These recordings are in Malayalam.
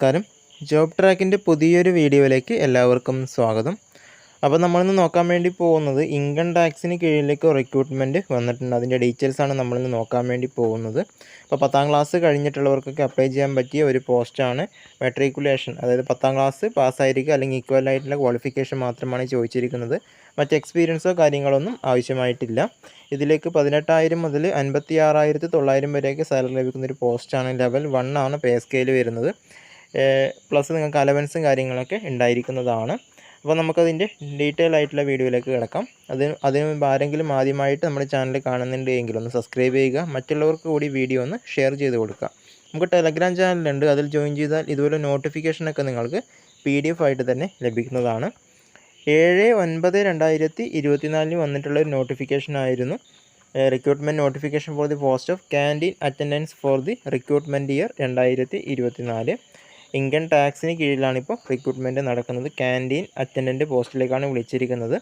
നമസ്കാരം. ജോബ് ട്രാക്കിന്റെ പുതിയൊരു വീഡിയോയിലേക്ക് എല്ലാവർക്കും സ്വാഗതം. അപ്പോൾ നമ്മളിന്ന് നോക്കാൻ വേണ്ടി പോകുന്നത് ഇൻകം ടാക്സിന് കീഴിലേക്ക് റിക്രൂട്ട്മെന്റ് വന്നിട്ടുണ്ട്. അതിന്റെ ഡീറ്റെയിൽസാണ് നമ്മളിന്ന് നോക്കാൻ വേണ്ടി പോകുന്നത്. അപ്പോൾ പത്താം ക്ലാസ് കഴിഞ്ഞിട്ടുള്ളവർക്കൊക്കെ അപ്ലൈ ചെയ്യാൻ പറ്റിയ ഒരു പോസ്റ്റാണ് മെട്രിക്കുലേഷൻ അതായത് പത്താം ക്ലാസ് പാസ്സായിരിക്കുക അല്ലെങ്കിൽ ഈക്വൽ ആയിട്ടുള്ള ക്വാളിഫിക്കേഷൻ മാത്രമാണ് ചോദിച്ചിരിക്കുന്നത്. മറ്റ് എക്സ്പീരിയൻസോ കാര്യങ്ങളൊന്നും ആവശ്യമായിട്ടില്ല. ഇതിലേക്ക് പതിനെട്ടായിരം മുതൽ അൻപത്തി ആറായിരത്തി തൊള്ളായിരം വരെയൊക്കെ സാലറി ലഭിക്കുന്ന ഒരു പോസ്റ്റാണ് ലെവൽ വൺ ആണ് പേ സ്കെയിൽ വരുന്നത്. പ്ലസ് നിങ്ങൾക്ക് അലവൻസും കാര്യങ്ങളൊക്കെ ഉണ്ടായിരിക്കുന്നതാണ്. അപ്പോൾ നമുക്കതിന്റെ ഡീറ്റെയിൽ ആയിട്ടുള്ള വീഡിയോയിലേക്ക് കിടക്കാം. അതിന് അതിന് മുമ്പ് ആരെങ്കിലും ആദ്യമായിട്ട് നമ്മുടെ ചാനൽ കാണുന്നുണ്ടെങ്കിൽ ഒന്ന് സബ്സ്ക്രൈബ് ചെയ്യുക. മറ്റുള്ളവർക്ക് കൂടി വീഡിയോ ഒന്ന് ഷെയർ ചെയ്ത് കൊടുക്കുക. നമുക്ക് ടെലഗ്രാം ചാനലുണ്ട് അതിൽ ജോയിൻ ചെയ്താൽ ഇതുപോലെ നോട്ടിഫിക്കേഷനൊക്കെ നിങ്ങൾക്ക് പി ഡി എഫ് ആയിട്ട് തന്നെ ലഭിക്കുന്നതാണ്. ഏഴ് ഒൻപത് രണ്ടായിരത്തി ഇരുപത്തിനാലിന് വന്നിട്ടുള്ള ഒരു നോട്ടിഫിക്കേഷൻ ആയിരുന്നു. Recruitment notification for the post of canteen attendants for the recruitment year രണ്ടായിരത്തി ഇരുപത്തിനാല്. ഇൻകം ടാക്സിന് കീഴിലാണ് ഇപ്പോൾ റിക്രൂട്ട്മെന്റ് നടക്കുന്നത്. ക്യാന്റീൻ അറ്റൻഡന്റ് പോസ്റ്റിലേക്കാണ് വിളിച്ചിരിക്കുന്നത്.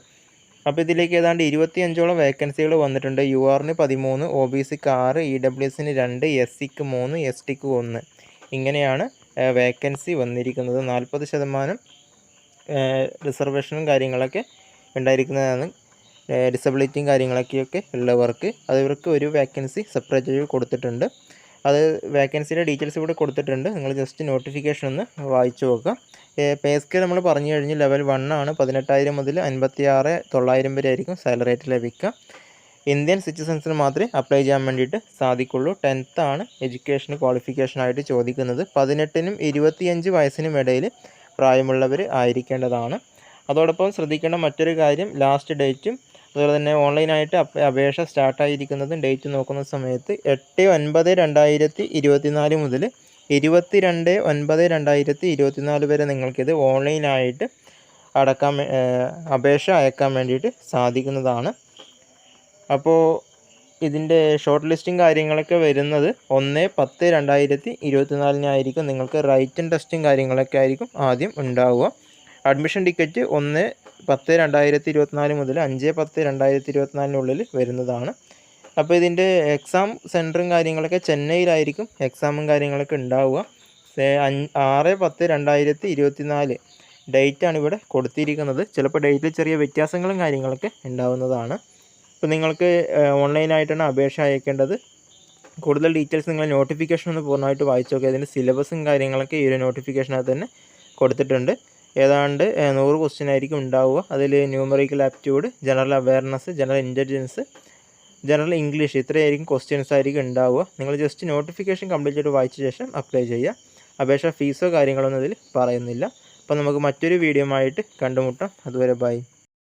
അപ്പോൾ ഇതിലേക്ക് ഏതാണ്ട് ഇരുപത്തി അഞ്ചോളം വേക്കൻസികൾ വന്നിട്ടുണ്ട്. യു ആറിന് പതിമൂന്ന് ഒ ബി സിക്ക് ആറ് ഇ ഡബ്ല്യു എസിന് രണ്ട് എസ് സിക്ക് മൂന്ന് എസ് ടിക്ക് ഒന്ന്. ഇങ്ങനെയാണ് വേക്കൻസി വന്നിരിക്കുന്നത്. നാൽപ്പത് ശതമാനം റിസർവേഷനും കാര്യങ്ങളൊക്കെ ഉണ്ടായിരിക്കുന്നതാണ്. ഡിസബിലിറ്റിയും കാര്യങ്ങളൊക്കെയൊക്കെ ഉള്ളവർക്ക് അതിവർക്ക് ഒരു വേക്കൻസി സെപ്പറേറ്റ് കൊടുത്തിട്ടുണ്ട്. അത് വേക്കൻസിയുടെ ഡീറ്റെയിൽസ് ഇവിടെ കൊടുത്തിട്ടുണ്ട്. നിങ്ങൾ ജസ്റ്റ് നോട്ടിഫിക്കേഷൻ ഒന്ന് വായിച്ചു നോക്കുക. പേ സ്കെയിൽ നമ്മൾ പറഞ്ഞു കഴിഞ്ഞ് ലെവൽ വൺ ആണ്. പതിനെട്ടായിരം മുതൽ അൻപത്തി ആറ് തൊള്ളായിരം വരെ ആയിരിക്കും സാലറി റേറ്റ് ലഭിക്കുക. ഇന്ത്യൻ സിറ്റിസൺസിന് മാത്രമേ അപ്ലൈ ചെയ്യാൻ വേണ്ടിയിട്ട് സാധിക്കുള്ളൂ. ആണ് എഡ്യൂക്കേഷൻ ക്വാളിഫിക്കേഷനായിട്ട് ചോദിക്കുന്നത്. പതിനെട്ടിനും ഇരുപത്തിയഞ്ച് വയസ്സിനും ഇടയിൽ പ്രായമുള്ളവർ ആയിരിക്കേണ്ടതാണ്. അതോടൊപ്പം ശ്രദ്ധിക്കേണ്ട മറ്റൊരു കാര്യം ലാസ്റ്റ് ഡേറ്റും അതുപോലെ തന്നെ ഓൺലൈനായിട്ട് അപേക്ഷ സ്റ്റാർട്ടായിരിക്കുന്നതും ഡേറ്റ് നോക്കുന്ന സമയത്ത് എട്ട് ഒൻപത് രണ്ടായിരത്തി ഇരുപത്തിനാല് മുതൽ ഇരുപത്തി രണ്ട് ഒൻപത് രണ്ടായിരത്തി ഇരുപത്തിനാല് വരെ നിങ്ങൾക്കിത് ഓൺലൈനായിട്ട് അടക്കാൻ അപേക്ഷ അയക്കാൻ വേണ്ടിയിട്ട് സാധിക്കുന്നതാണ്. അപ്പോൾ ഇതിന്റെ ഷോർട്ട് ലിസ്റ്റും കാര്യങ്ങളൊക്കെ വരുന്നത് ഒന്ന് പത്ത് രണ്ടായിരത്തി ഇരുപത്തിനാലിനായിരിക്കും നിങ്ങൾക്ക് റൈറ്റ് ടെസ്റ്റും കാര്യങ്ങളൊക്കെ ആയിരിക്കും ആദ്യം ഉണ്ടാവുക. അഡ്മിഷൻ ടിക്കറ്റ് ഒന്ന് പത്ത് രണ്ടായിരത്തി ഇരുപത്തിനാല് മുതൽ അഞ്ച് പത്ത് രണ്ടായിരത്തി ഇരുപത്തിനാലിനുള്ളിൽ വരുന്നതാണ്. അപ്പോൾ ഇതിന്റെ എക്സാം സെന്ററും കാര്യങ്ങളൊക്കെ ചെന്നൈയിലായിരിക്കും എക്സാമും കാര്യങ്ങളൊക്കെ ഉണ്ടാവുക. ആറ് പത്ത് രണ്ടായിരത്തി ഇരുപത്തിനാല് ഡേറ്റാണ് ഇവിടെ കൊടുത്തിരിക്കുന്നത്. ചിലപ്പോൾ ഡേറ്റിൽ ചെറിയ വ്യത്യാസങ്ങളും കാര്യങ്ങളൊക്കെ ഉണ്ടാവുന്നതാണ്. അപ്പോൾ നിങ്ങൾക്ക് ഓൺലൈനായിട്ടാണ് അപേക്ഷ അയക്കേണ്ടത്. കൂടുതൽ ഡീറ്റെയിൽസ് നിങ്ങൾ നോട്ടിഫിക്കേഷൻ ഒന്ന് പൂർണമായിട്ട് വായിച്ചു നോക്കുക അതിന്റെ സിലബസും കാര്യങ്ങളൊക്കെ ഈ ഒരു നോട്ടിഫിക്കേഷനകത്ത് തന്നെ കൊടുത്തിട്ടുണ്ട്. ഏതാണ്ട് നൂറ് ക്വസ്റ്റ്യൻ ആയിരിക്കും ഉണ്ടാവുക. അതിൽ numerical aptitude general awareness general intelligence general English ഇത്രയായിരിക്കും questions ആയിരിക്കും ഉണ്ടാവുക. നിങ്ങൾ ജസ്റ്റ് നോട്ടിഫിക്കേഷൻ കംപ്ലീറ്റ് ചെയ്ത് വായിച്ച ശേഷം അപ്ലൈ ചെയ്യുക. അപേക്ഷ ഫീസോ കാര്യങ്ങളൊന്നും ഇതിൽ പറയുന്നില്ല. അപ്പോൾ നമുക്ക് മറ്റൊരു വീഡിയോ ആയിട്ട് കണ്ടുമുട്ടാം. അതുവരെ ബൈ